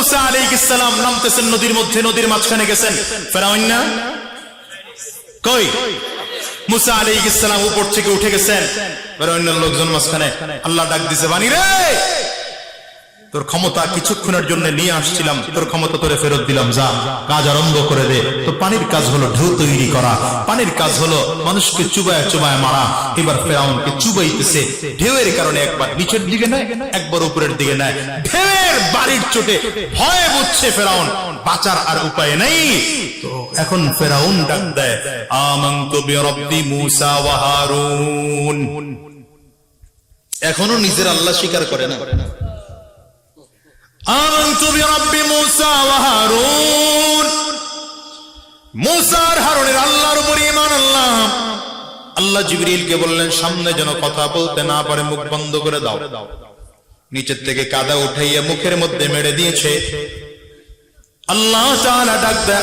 মুসা আলী ইসলাম নামতেছেন নদীর মধ্যে, নদীর মাঝখানে গেছেন। ফেরাউন না কই? মুসা আলী ইসলাম উপর থেকে উঠে গেছেন। ফেরাউনের লোকজন মাঝখানে আল্লাহ ডাক দিছে বানি রে! তোর ক্ষমতা কিছুক্ষণের জন্য নিয়ে আসছিলাম, তোর ক্ষমতা তোরে ফেরত দিলাম, যা, কাজ আরম্ভ করে দে। তো পানির কাজ হলো ঢেউ তৈরি করা, পানির কাজ হলো মানুষকে চুবায় চুবায় মারা। এবার ফেরাউনকে চুবাইতেছে, ঢেউয়ের কারণে একবার নিচের দিকে নেয়, একবার উপরের দিকে নেয়। ঢেউয়ের বাড়ির চোটে ভয়ে বুঝছে ফেরাউন, বাঁচার আর উপায় নেই। তো এখন ফেরাউন ডাক দেয়, আমান্তু বিরব্বি মুসা ওয়া হারুন। এখনও নিজের আল্লাহ স্বীকার করে না। আমন্ত বিরব্বি মুসা ওয়া হারুন। মুসার হারুনের আল্লাহর উপর ঈমান আল্লাহ আল্লাহ জিবরিলকে বললেন, সামনে যেন কথা বলতে না পারে, মুখ বন্ধ করে দাও। নিচের থেকে কাদা উঠাইয়া মুখের মধ্যে মেরে দিয়েছে। আল্লাহ তাআলা ডাকতে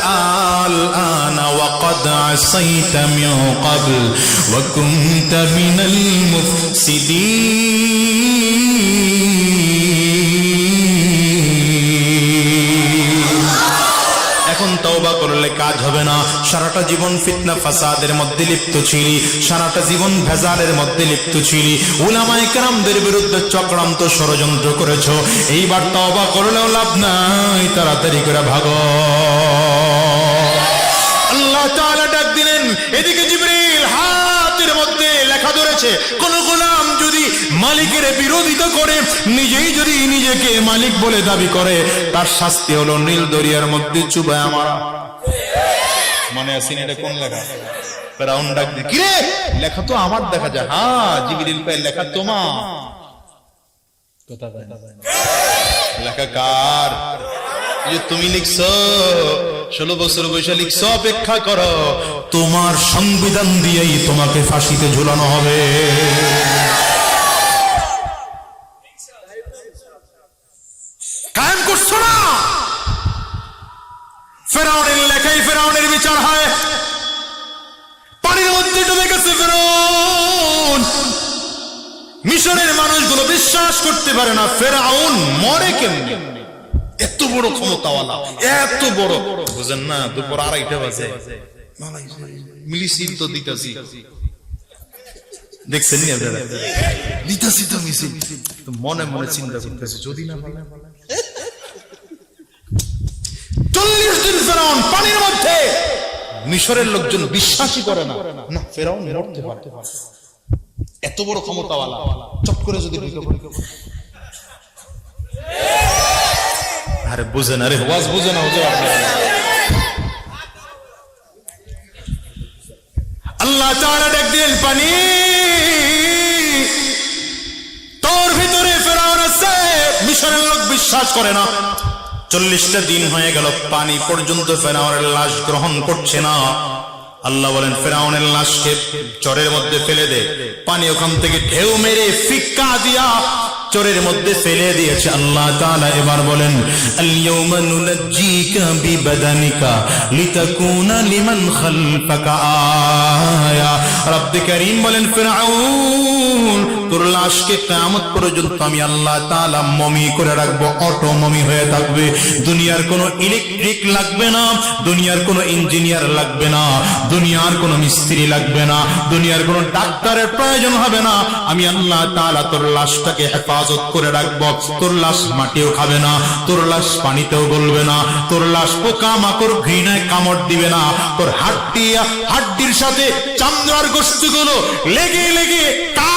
আল আনা ওয়া কদ আসাইতা মিন ক্বাবল ওয়া কুনতা মিনাল মুফসিদিন। তওবা করলে কাজ হবে না। সারাটা জীবন ফিতনা ফাসাদের মধ্যে লিপ্ত ছিলি। সারাটা জীবন ভেজালের মধ্যে লিপ্ত ছিলি। উলামায়ে কেরামদের বিরুদ্ধে চক্রান্ত ষড়যন্ত্র করেছ। এইবার তওবা করলেও লাভ নাই, তাড়াতাড়ি করে ভাগো। আল্লাহ তাআলা ডাক দিলেন, এদিকে জিবরিল হাতের মধ্যে লেখা ধরেছে কোন গোলাম মালিকের বিরোধিতা করে, নিজেই যদি নিজেকে মালিক বলে দাবি করে, তার শাস্তি হলো নীল দরিয়ার মধ্যে চুবায় আমার মনে আছেন এটা কোন লেখা? ফেরাউন ডাক কিরে, লেখা তো আমার দেখা যায়। হ্যাঁ জিবরিল ভাই লেখা তোমার। কথা লেখা কার? যে তুমি লিখছ, ষোলো বছর বয়সে লিখছো, অপেক্ষা করো। তোমার সংবিধান দিয়েই তোমাকে ফাঁসিতে ঝুলানো হবে। ফেরাউনের লেখাই ফেরাউনের বিচার হয়। পানির মধ্যে ডুবে গেছে ফেরাউন। মিশরের মানুষগুলো বিশ্বাস করতে পারে না ফেরাউন মরে কেমনে? এত বড় ক্ষমতাওয়ালা এত বড়। বুঝেন না দুপুর আড়াইটা বাজে। মিলিসিল তো দিতাছি। দেখছেন নি আপনারা? দিতাছি তো মিছিল মনে মনে চিন্তা করতেছে যদি না চল্লিশ দিন ফেরাউন পানির মধ্যে। মিশরের লোকজন বিশ্বাসই করে না। না, ফেরাউন মরতে পারে। এত বড় ক্ষমতাওয়ালা, চট করে যদি আরে বুঝেন আরে ওয়াজ বুঝে না হুজুর আল্লাহ তাআলা ডাক দিলেন, পানি, তোর ভিতরে ফেরাউন আছে। মিশরের লোক বিশ্বাস করে না। চল্লিশটা দিন হয়ে গেল, পানি পর্যন্ত ফেরাউনের লাশ গ্রহণ করছে না। আল্লাহ বলেন, ফেরাউনের লাশকে চরের মধ্যে ফেলে দে। পানি ওখান থেকে ঢেউ মেরে ফিক্কা দিয়া চরের মধ্যে ফেলে দিয়েছে আল্লাহ তাআলা। এবার বলেন কারীম বলেন ফিরআউন তোর লাশকে কিয়ামত পর্যন্ত আমি আল্লাহ তাআলা মমি করে রাখব, অটো মমি হয়ে থাকবে। দুনিয়ার কোনো ইলেকট্রিক লাগবে না, দুনিয়ার কোনো ইঞ্জিনিয়ার লাগবে না, দুনিয়ার কোনো মিস্ত্রি লাগবে না, দুনিয়ার কোনো ডাক্তারের প্রয়োজন হবে না। আমি আল্লাহ তাআলা তোর লাশটাকে হেফাজত করে রাখব। তোর লাশ মাটিও খাবে না, তোর লাশ পানিতেও গলবে না, তোর লাশ পোকা মাকড় ঘৃণায় কামড় দিবে না। তোর হাড্ডি, হাড্ডির সাথে চামড়ার গোষ্ঠীগুলো লেগে লেগে কাঠ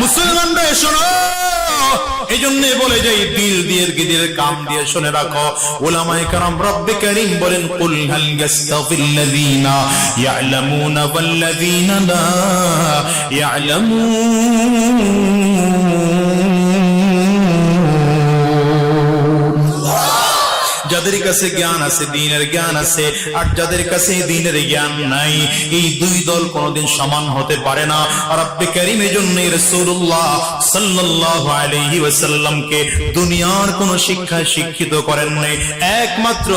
মুসলমানরা শোনো। এই জন্যে বলে যাই, দিল দিয়ে গিদির কাম দিয়ে শুনে রাখো। ওলামায়ে কারাম রব্বে কারীম বলেন, কুল হাল ইয়াস্তাফিল্লাযীনা ইয়ালামুনা ওয়াল্লাযীনা লা ইয়ালামুন। যাদের কাছে জ্ঞান আছে, দিনের জ্ঞান আছে, আর যাদের কাছে দিনের জ্ঞান নাই, এই দুই দল কোনোদিন সমান হতে পারে না। রব্বে কারীম এজন্য রাসূলুল্লাহ সাল্লাল্লাহু আলাইহি ওয়াসাল্লামকে দুনিয়ার কোন শিক্ষায় শিক্ষিত করেন নাই। একমাত্র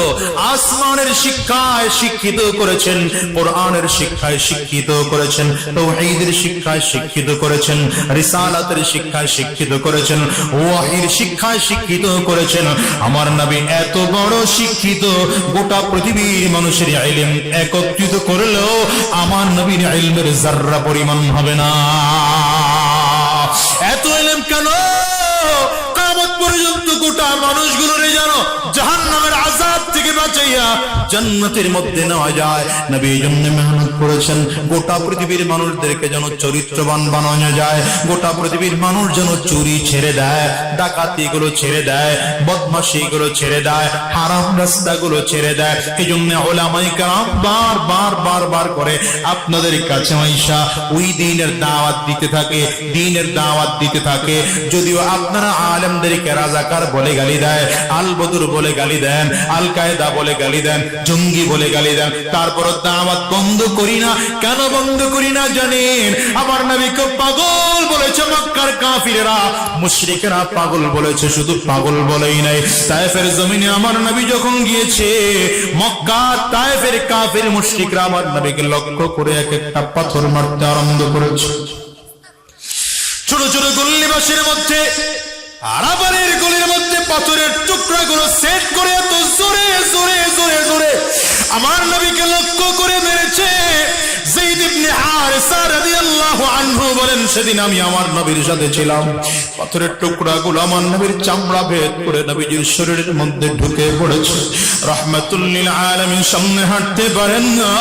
আসমানের শিক্ষায় শিক্ষিত করেছেন, কোরআনের শিক্ষায় শিক্ষিত করেছেন, তৌহীদের শিক্ষায় শিক্ষিত করেছেন, রিসালাতের শিক্ষায় শিক্ষিত করেছেন, ওয়াহির শিক্ষায় শিক্ষিত করেছেন। আমার নবী এত বড় শিক্ষিত। গোটা পৃথিবীর মানুষের আইলেম একত্রিত করলেও আমার নবীর ইলমের জাররা পরিমাণ হবে না। এত এলেন কেন? কামত পর্যন্ত গোটা মানুষগুলোরে জানো, জাহান্নামের আযাব থেকে বাঁচাইয়া জান্নাতের মধ্যে নেওয়া যায়। নবী জন্য মেহনত করেছেন, গোটা পৃথিবীর মানুষদেরকে যেন চরিত্রবান বানানো যায়, গোটা পৃথিবীর মানুষ যেন চুরি ছেড়ে দেয় ডাকাতি গুলো ছেড়ে দেয় বদমাশি গুলো ছেড়ে দেয়, হারাম রাস্তাগুলো ছেড়ে দেয়। এই জন্য বার বার বার বার করে আপনাদের কাছে মাইশা ওই দিনের দাওয়াত দিতে থাকে, দিনের দাওয়াত দিতে থাকে। যদিও আপনারা আলেমদেরকে রাজাকার বলে গালি দেয়, আল বদুর বলে গালি দেন আল কায়দা বলে গালি দেন, জঙ্গি বলে গালি দেন তারপর দাওয়াত বন্ধ করি না। কেন বন্ধ করি না জানেন? আমার নবীকে পাগল বলেছে মক্কার কাফিরেরা, মুশরিকেরা পাগল বলেছে, শুধু পাগল বলেই নাই। তায়েফের জমিনে আমার নবী যখন গিয়েছে, মক্কা তায়েফের কাফির মুশরিকরা আমার নবীকে লক্ষ্য করে এক একটা পাথর মারতে আরম্ভ করেছে। ছোট ছোট গল্লিবাসের মধ্যে আরাবারের গলির মধ্যে পাথরের টুকরা গুলো সেট করে এত জোরে জোরে জোরে জোরে আনহু বলেন, সেদিন আমি আমার নবীর সাথে ছিলাম। পাথরের টুকরা গুলো আমার নবীর চামড়া ভেদ করে নবীজির শরীরের মধ্যে ঢুকে পড়েছে। রহমাতুল্লিল আলামিন সামনে হাঁটতে পারেন না।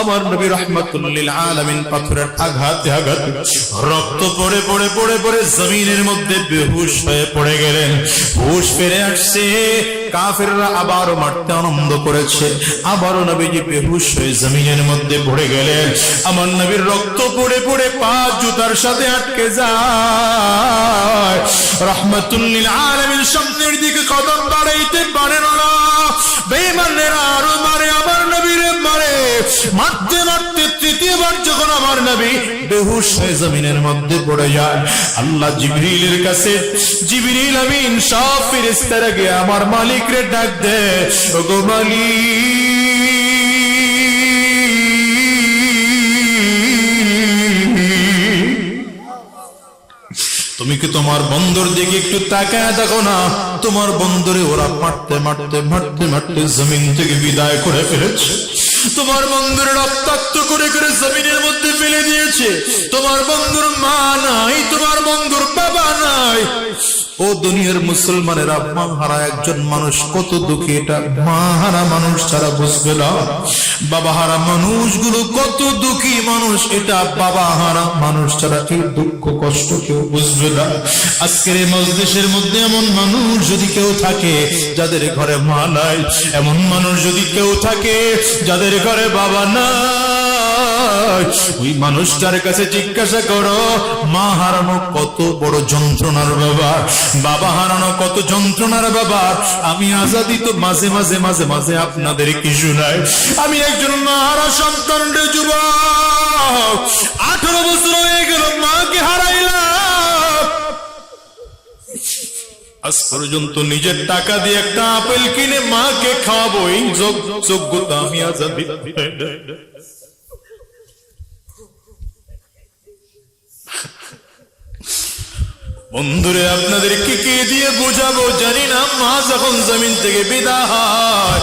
আমার নবী রহমাতুল্লিল আলামিন পাথরের আঘাতে, আঘাত। রক্ত পড়ে পড়ে পড়ে পড়ে জমিনের মধ্যে বেহুশ হয়ে পড়ে গেলেন। হুশ ফিরে আসছে। কাফেররা আবারও মারতে আনন্দ করেছে। আবারও নবীজি বেহুশ হয়ে জমিনের মধ্যে পড়ে গেলেন। আমার নবীর রক্ত পড়ে পড়ে পা জুতার সাথে আটকে যায়। রহমতুল্লিল আলমীর সামনের দিকে কদম বাড়াইতে পারেন না। আরও মারে, আমার নবীরে মারে। মারতে মারতে তৃতীয়বার যখন আমার নবী বেহুশ হয়ে জমিনের মধ্যে পড়ে যায়, আল্লাহ জিবরিলের কাছে, জিবরিল আমিন, সব ফিরিস্তারা গিয়ে আমার মালিক রে ডাক দে। ওগো মালিক কি তোমার বন্দর দিকে একটু তাকায় দেখো না। তোমার বন্দরে ওরা মারতে মারতে মারতে মারতে জমিন থেকে বিদায় করে ফেলেছে। তোমার বন্ধুর রক্তাক্ত করে করে জমিনের মধ্যে ফেলে দিয়েছে। তোমার বন্ধুর মা নাই, তোমার বন্ধুর বাবা নাই। ও দুনিয়ার মুসলমানেরা মা হারা একজন মানুষ, কত দুঃখী এটা। মা হারা মানুষ ছাড়া বুঝবে না। বাবা হারা মানুষগুলো কত দুঃখী মানুষ, এটা বাবা হারা মানুষ ছাড়া এই দুঃখ কষ্ট কেউ বুঝবে না। আজকের এই মজলিসের মধ্যে এমন মানুষ যদি কেউ থাকে, যাদের ঘরে মা নাই, এমন মানুষ যদি কেউ থাকে, যাদের ঘরে বাবা নাই ওই মানুষটার কাছে জিজ্ঞাসা করো, মা হারানো কত বড় যন্ত্রণার ব্যাপার বাবা হারানো কত যন্ত্রণার ব্যাপার আমি আজাদি তো মাঝে মাঝে মাঝে মাঝে আপনাদের কি শুনাই। আমি একজন মা হারা সন্তান যুবক। আঠারো বছর হয়ে গেল, মাকে হারাইলাম। আজ পর্যন্ত নিজের টাকা দিয়ে একটা আপেল কিনে মাকে খাওয়াবো। এই যোগ- যোগ্যতা আমি আজাদি। বন্ধুরে, আপনাদের কি কি দিয়ে বোঝাবো জানি না, মা যখন জমিন থেকে বিদা হয়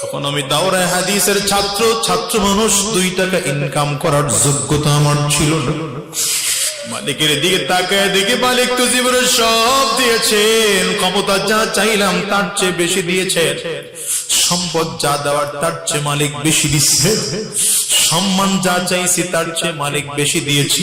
তখন আমি দাওরায় হাদিসের ছাত্র ছাত্র মানুষ, দুই টাকা ইনকাম করার যোগ্যতা আমার ছিল না। মালিকের দিকে তাকায় দিকে মালিক তো জীবনে সব দিয়েছেন, ক্ষমতা যা চাইলাম তার চেয়ে বেশি দিয়েছেন। সম্পদ যা দেওয়ার তার চেয়ে মালিক বেশি দিচ্ছে। সম্মান যা চাইছি তার চেয়ে মালিক বেশি দিয়েছে।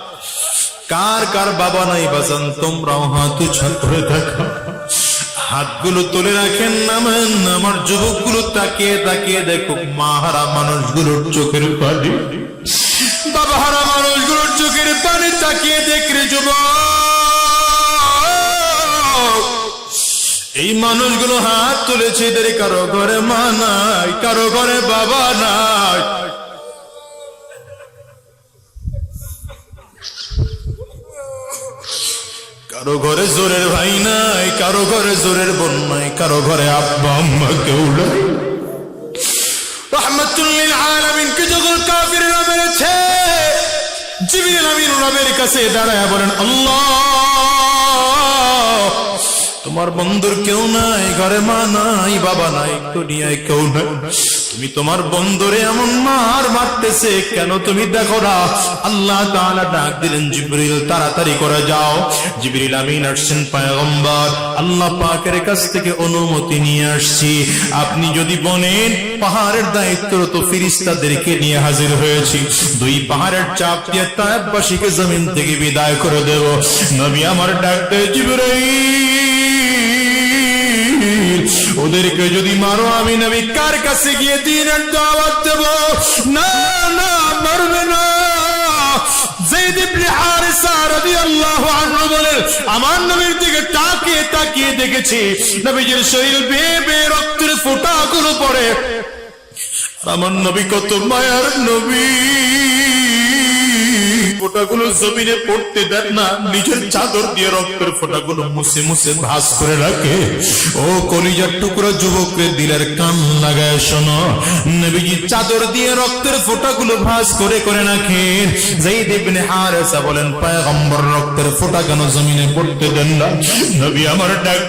কার কার বাবা নাই বাজান, তোমরাও হাত করে দেখাও হাতগুলো তুলে রাখেন নামেন, আমার যুবকগুলো তাকিয়ে তাকিয়ে দেখো, মা হারা মানুষগুলোর চোখের পানি। বাবা হারা মানুষগুলোর চোখের পানি তাকিয়ে দেখরে যুবক। এই মানুষগুলো হাত তুলেছে, এদের কারও ঘরে মা নাই, কারও ঘরে বাবা নাই। কারও ঘরে জোরের ভাই নাই, কারও ঘরে জোরের বোন নাই, কারও ঘরে আব্বা, আম্মা কেউ নাই। রহমতুল্লিল আলামিনকে যখন কাফিররা মেরেছে? জিবরিল আমিন রবের কাছে দাঁড়ায় বলেন, আল্লাহ। তোমার বন্ধুর কেউ নাই, ঘরে মা নাই, বাবা নাই, দুনিয়ায় কেউ নাই। তুমি তোমার বন্ধুরে এমন মার মারতেছে, কেন তুমি দেখো না? আল্লাহ তাআলা ডাক দিলেন, জিবরিল, তাড়াতাড়ি করে যাও। জিবরিল আমিন আসছেন, পয়গম্বর, আল্লাহ পাকের কাছ থেকে অনুমতি নিয়ে আসছি। আপনি যদি বলেন, পাহাড়ের দায়িত্বরত ফিরিস্তাদেরকে নিয়ে হাজির হয়েছি। দুই পাহাড়ের চাপ দিয়ে তায়েববাসীকে জমিন থেকে বিদায় করে দেব। নবী আমার ডাক দেয় জিবরাইল ওদেরকে যদি মারো, আমি নবী কার কাছে গিয়ে দিনের দাওয়াত দেব? না না, মারবে না। বলেন, আমার নবীর দিকে তাকিয়ে তাকিয়ে দেখেছি। নবীজির শরীর বেয়ে বেয়ে রক্তের ফোঁটাগুলো পড়ে। আমার নবী কত মায়ার নবী। ফোটাগুলো জমিনে পড়তে দেন না, নিজের চাদর দিয়ে রক্তের ফোটাগুলো মুছে মুছে ভাস করে রাখে। ও কলিজার টুকরো দিলের কান লাগায় শোনো। নবীজি চাদর দিয়ে রক্তের ফোটাগুলো ভাস করে করে যেই হারেসা বলেন রক্তের ফোটা কেন জমিনে পড়তে দেন না? নবী আমার ডাক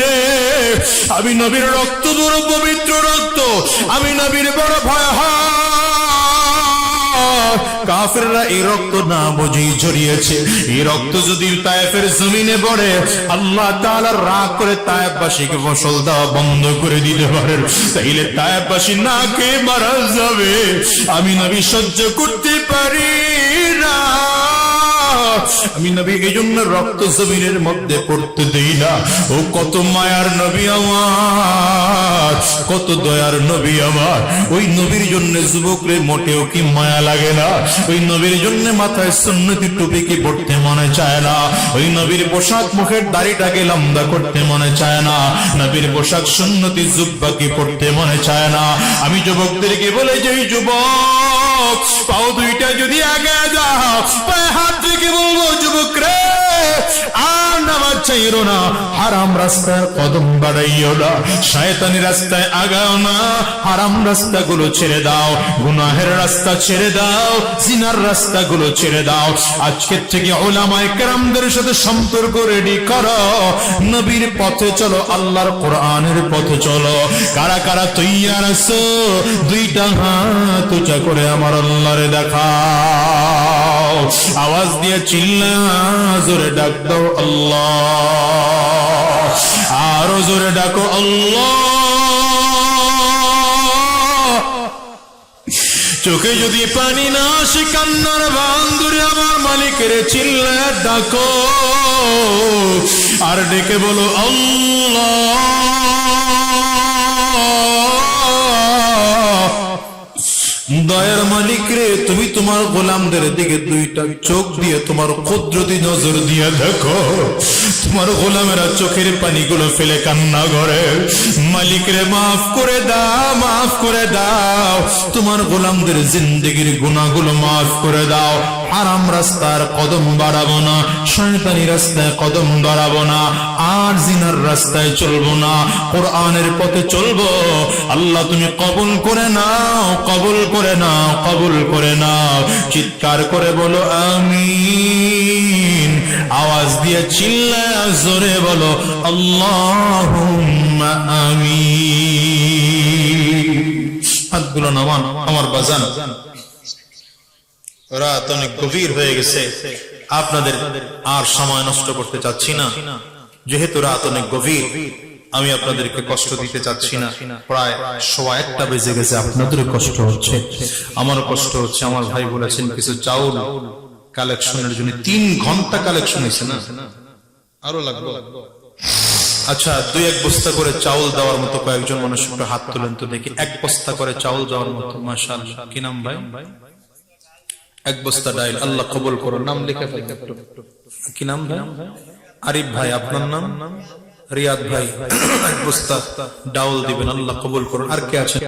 রে, আমি নবীর রক্ত বড় পবিত্র রক্ত, আমি নবীর বড় ভয় হয়। কাফেররা এই রক্ত না বুঝেই জড়িয়েছে। এই রক্ত যদি তায়েফের জমিনে পড়ে, আল্লাহ তাআলা রাগ করে তায়েফবাসীকে ফসল দেওয়া বন্ধ করে দিতে পারেন। তাইলে তায়েফবাসী না কে মারা যাবে। আমি নবী সহ্য করতে পারি না। আমি নবী এই জন্য রক্ত জমিনের মধ্যে পড়তে দেই না। ও কত মায়ার নবী আমার, কত দয়ার নবী আমার। ওই নবীর জন্য যুবকরে মোটেও কি মায়া লাগে না। ওই নবীর জন্য মাথায় সুন্নতি টুপি কি পড়তে মনে চায় না। ওই নবীর পোশাক মুখের দাড়িটাকে লম্বা করতে মনে চায় না। নবীর পোশাক সুন্নতি জুব্বা কি পড়তে মনে চায় না। আমি যুবকদেরকে বলে যে যুবক, পাও দুইটা যদি আগে যাও চাইরো না। হারাম রাস্তায় কদম বাড়াইও না। শয়তানি রাস্তায় আগাও না। হারাম রাস্তাগুলো ছেড়ে দাও। গুনাহের রাস্তা ছেড়ে দাও। জিনার রাস্তাগুলো ছেড়ে দাও। আজকের থেকে ওলামায় কেরামদের সাথে সম্পর্ক রেডি করো। নবীর পথে চলো, আল্লাহর কোরআনের পথে চলো। কারা কারা তৈয়ার আছো? দুইটা হাত উঁচা করে আমার আল্লাহরে দেখাও। আওয়াজ দিয়ে চিল্লা ডাক দাও আল্লাহ। আরও জোরে ডাকো আল্লাহ। চোখে যদি পানি না আসে, কান্নার বান্ধুরে আমার মালিকের চিল্লা ডাকো। আর ডেকে বলো, আল্লাহ। দয়ার মালিক রে, তুমি তোমার গোলামদের দিকে দুইটা চোখ দিয়ে তোমার কুদরতি নজর দিয়ে দেখো। তোমার গোলামেরা চোখের পানিগুলো ফেলে কান্না করে। মালিক রে, মাফ করে দাও, মাফ করে দাও। তোমার গোলামদের জিন্দগির গুণাগুলো মাফ করে দাও। আরাম রাস্তার কদম বাড়াবো না, শয়তানি রাস্তায় কদম বাড়াবো না, আর জিনার রাস্তায় চলবো না, কোরআনের পথে চলবো। আল্লাহ তুমি কবুল করে নাও, কবুল করে নাও, কবুল করে নাও। চিৎকার করে বলো, আমিন। আওয়াজ দিয়ে চিল্লা জোরে বলো আল্লাহ নামান আমার বাজান। রাত অনেক গভীর হয়ে গেছে। আপনাদের আর সময় নষ্ট করতে চাচ্ছি না। যেহেতু রাত অনেক গভীর, আমি আপনাদেরকে কষ্ট দিতে চাচ্ছি না। প্রায় সোয়া একটা বেজে গেছে, আপনাদের কষ্ট হচ্ছে। আমারও কষ্ট হচ্ছে। আমার ভাই বলেছেন, কিছু চাউল কালেকশনের জন্য তিন ঘণ্টা কালেকশন হয়েছে না? আরও লাগবে। আচ্ছা দুই এক বস্তা করে চাউল দেওয়ার মতো কয়েকজন মানুষ হাত তুলেন তো দেখি। এক বস্তা করে চাউল দেওয়ার মতো মাশাল কি নাম ভাই? এক বস্তা ডাইল আল্লাহ কবল করো নাম লিখে কি নাম ভাই? আরিফ ভাই, আপনার নাম? রিয়াদ ভাই, এক বস্তা ডাউল দিবেন, আল্লাহ কবল করুন। আর কে আছেন